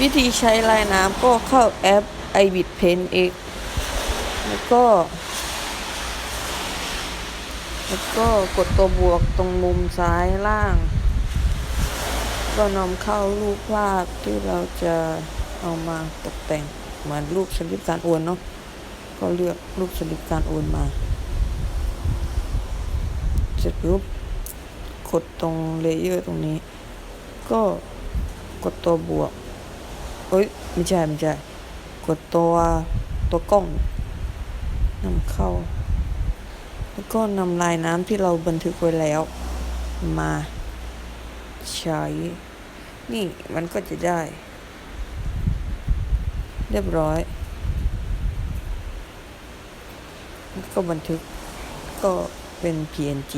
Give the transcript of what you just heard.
วิธีใช้ลายน้ำก็เข้าแอป i b i t Paint X แล้วก็ แล้วก็กดตัวบวกตรงมุมซ้ายล่าง ก็นำเข้ารูปภาพที่เราจะเอามาตกแต่งเหมือนรูปสลิปการโอนเนาะก็เลือกรูปสลิปการโอนมา เสร็จปุ๊บกดตรงเลเยอร์ตรงนี้ ก็กดตัวบวก เอ้ย ไม่ใช่ ไม่ใช่ กดตัวตัวกล้องนำเข้า แล้วก็นำลายน้ำที่เราบันทึกไว้แล้ว มาใช้ นี่มันก็จะได้ เรียบร้อย ก็บันทึกก็เป็น PNG